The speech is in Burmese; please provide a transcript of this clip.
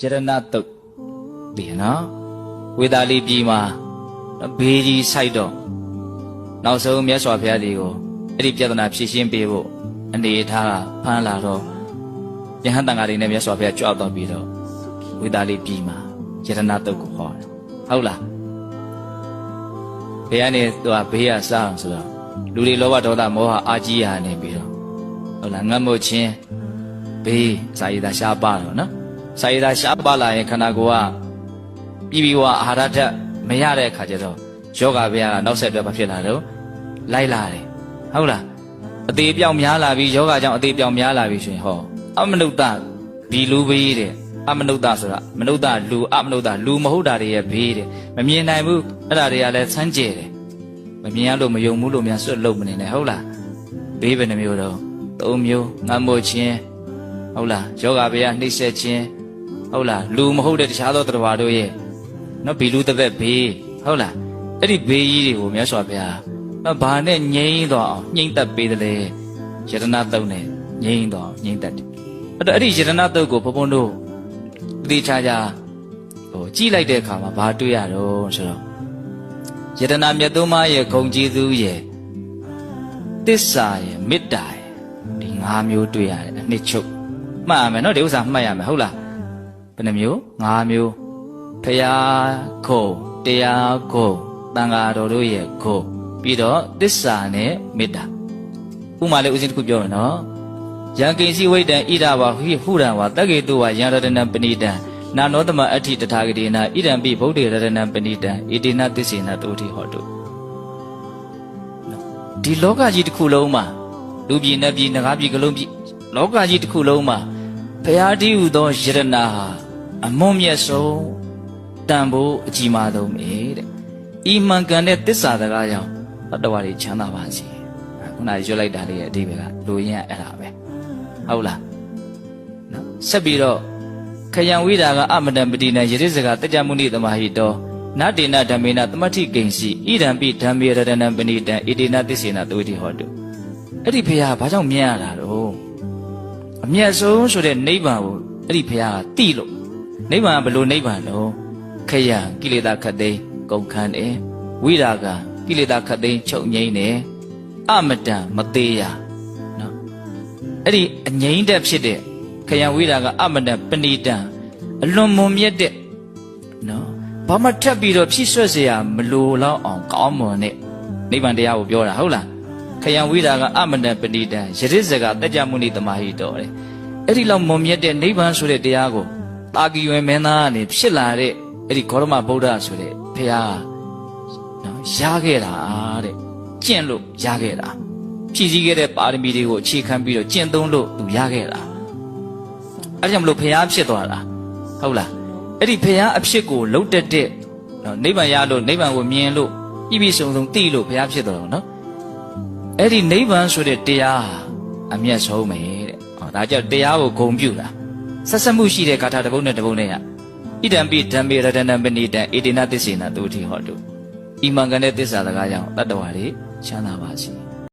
ယရဏတုတ်ဒီနော်ဝေသာလီပြည်မှာဘေးကြီးစိုက်တော့နောက်ဆုံးမြတ်စွာဘုရားဒီကိုအဲ့ဒီပြဿနာဖြေရှင်းပေးဖို့အနေထားကဖမ်းလာတော့ယဟန်တန်ဃာတွေနဲ့မြတ်စွာဘုရားကြွတော့ပြီးတော့ဝေသာလီပြည်မှာယရဏတုတ်ကိုဟောတယ်ဟုတ်လားဘုရားနဲ့သူကဘေးကစားအောင်ဆိုတော့လူတွေလောဘဒေါသမောဟအာကြီးရနေပြီးတော့ဟုတ်လားငတ်မို့ချင်းဘေးစာရည်သာရှားပါတော့နော် စာရည်သာရှားပါလာရင်ခန္ဓာကိုယ်ကပြည်ပြီးဝအာဟာရဓာတ်မရတဲ့အခါကျတော့ယောဂဗျာကနောက်ဆက်တွဲဘာဖြစ်လာတော့လိုက်လာတယ်ဟုတ်လားအသေးပြောင်များလာပြီးယောဂကြောင့်အသေးပြောင်များလာပြီဆိုရင်ဟောအမနုဿဒီလူဘေးတဲ့အမနုဿဆိုတာမနုဿလူအမနုဿလူမဟုတ်တာတွေရဲ့ဘေးတဲ့မမြင်နိုင်ဘူးအဲ့ဒါတွေကလည်းဆန်းကျဲတယ်မမြင်ရလို့မယုံဘူးလို့များစွတ်လုံးမနေနဲ့ဟုတ်လားဘေးပဲနှမျိုးတော့သုံးမျိုးငတ်မို့ချင်းဟုတ်လားယောဂဗျာနှိမ့်ဆက်ခြင်း ဟုတ်လားလူမဟုတ်တဲ့တခြားသောတရားတို့ရဲ့နော်ဘီလူတစ်သက်ဘေးဟုတ်လားအဲ့ဒီဘေးကြီးတွေကိုမြတ်စွာဘုရားနော်ဘာနဲ့ငြိမ်းတော့အောင်ညှိမ့်သက်ပေးတယ်လေယတနာတုံးနဲ့ငြိမ်းတော့အောင်ညှိမ့်သက်တယ်အဲ့တော့အဲ့ဒီယတနာတုံးကိုဘုံဘုံတို့သေချာချာဟိုကြည့်လိုက်တဲ့အခါမှာဘာတွေ့ရတော့ဆိုတော့ယတနာမြတ်သုံးပါးရဲ့ဂုံကျေးဇူးရဲ့တစ္ဆာရဲ့မေတ္တာရဲ့ဒီ၅မျိုးတွေ့ရတယ်အနှစ်ချုပ်မှတ်ရမယ်နော်ဒီဥစ္စာမှတ်ရမယ်ဟုတ်လားဘ ယ်နှမျိုး၅မျိုးဖရာခုံတရားခုံတန်ဃာတော်တို့ရဲ့ခုံပြီးတော့တစ္ဆာနဲ့မေတ္တာဥမာလေးဦးဇင်းတစ်ခုပြောရနော်ယံကိစီဝိတံဣဒဝါဟိဟုရံဝါတက္ကေတုဝါယံရတနံပဏိတံနာနောတမအဋ္ဌိတထာဂတိနာဣဒံပိဗုဒ္ဓေရတနံပဏိတံဣတိနသစ္စေနတုဋ္ဌိဟောတုဒီလောကကြီးတစ်ခုလုံးမှာလူပြည်နတ်ပြည်နဂါပြည်ကလုံးပြည်လောကကြီးတစ်ခုလုံးမှာဘုရားတည်းဟူသောယရနာဟာ အမွန်မြတ်ဆုံးတန်ဖိုးအကြီးမားဆုံးပဲတဲ့ဤမှန်ကန်တဲ့တစ္ဆာတကားကြောင့်တတဝါတွေချမ်းသာပါစေခုနကရွတ်လိုက်တာလေးရဲ့အဓိပ္ပာယ်ကလူရင်းအဲ့ဒါပဲဟုတ်လားနော်ဆက်ပြီးတော့ခယံဝိဒါကအမတံပတိနံယရိစကတကြမုနိတမဟိတောနတေနဓမ္မေနသမတိကိဉ္စီဣဒံပိဓမ္မေရတနံပဏိတံဣတိနသစ္စေနသုတိဟောတုအဲ့ဒီဖရာဘာကြောင့်မြင်ရတာတော့အမျက်ဆုံးဆိုတဲ့နိဗ္ဗာန်ကိုအဲ့ဒီဖရာကတိလို့ နိဗ္ဗာန်ကဘယ်လိုနိဗ္ဗာန်တော့ခယံကိလေသာခတ်သိမ်းကုန်ခန်းတယ်ဝိရာကကိလေသာခတ်သိမ်းချုပ်ငိမ့်တယ်အမတံမသေးရနော်အဲ့ဒီအငိမ့်တက်ဖြစ်တဲ့ခယံဝိရာကအမတံပဏိတံအလွန်မွန်မြတ်တဲ့နော်ဘာမှထပ်ပြီးတော့ဖြည့်ဆွက်เสียမလိုတော့အောင်ကောင်းမွန်တဲ့နိဗ္ဗာန်တရားကိုပြောတာဟုတ်လားခယံဝိရာကအမတံပဏိတံယရစ်စကတကြမုနိတမဟိတော်တဲ့အဲ့ဒီလောက်မွန်မြတ်တဲ့နိဗ္ဗာန်ဆိုတဲ့တရားကို တာကီဝေမင်းသားကနေဖြစ်လာတဲ့အဲ့ဒီဂေါရမဗုဒ္ဓဆိုတဲ့ဘုရားနော်ရခဲ့တာတဲ့ကျင့်လို့ရခဲ့တာဖြည့်ဆည်းခဲ့တဲ့ပါရမီတွေကိုအခြေခံပြီးတော့ကျင့်သုံးလို့သူရခဲ့တာအဲ့ဒါကြောင့်မလို့ဘုရားဖြစ်သွားတာဟုတ်လားအဲ့ဒီဘုရားအဖြစ်ကိုလှုပ်တက်တဲ့နော်နိဗ္ဗာန်ရလို့နိဗ္ဗာန်ကိုမြင်လို့ပြည့်ပြည့်စုံစုံသိလို့ဘုရားဖြစ်သွားတော့နော်အဲ့ဒီနိဗ္ဗာန်ဆိုတဲ့တရားဟာအမျက်ဆုံးပဲတဲ့ဟောဒါကြောင့်တရားကိုဂုံပြုတာ ဆက်ဆက်မှုရှိတဲ့ဂါထာတစ်ပုဒ်နဲ့တစ်ပုဒ်နဲ့ကဣဒံပိဓမ္မေရတနံပဏိတံဣတိနသစ္စေနသုတိဟောတုဤမှန်ကန်တဲ့သစ္စာစကားကြောင့်တတ္တဝါတွေချမ်းသာပါစေ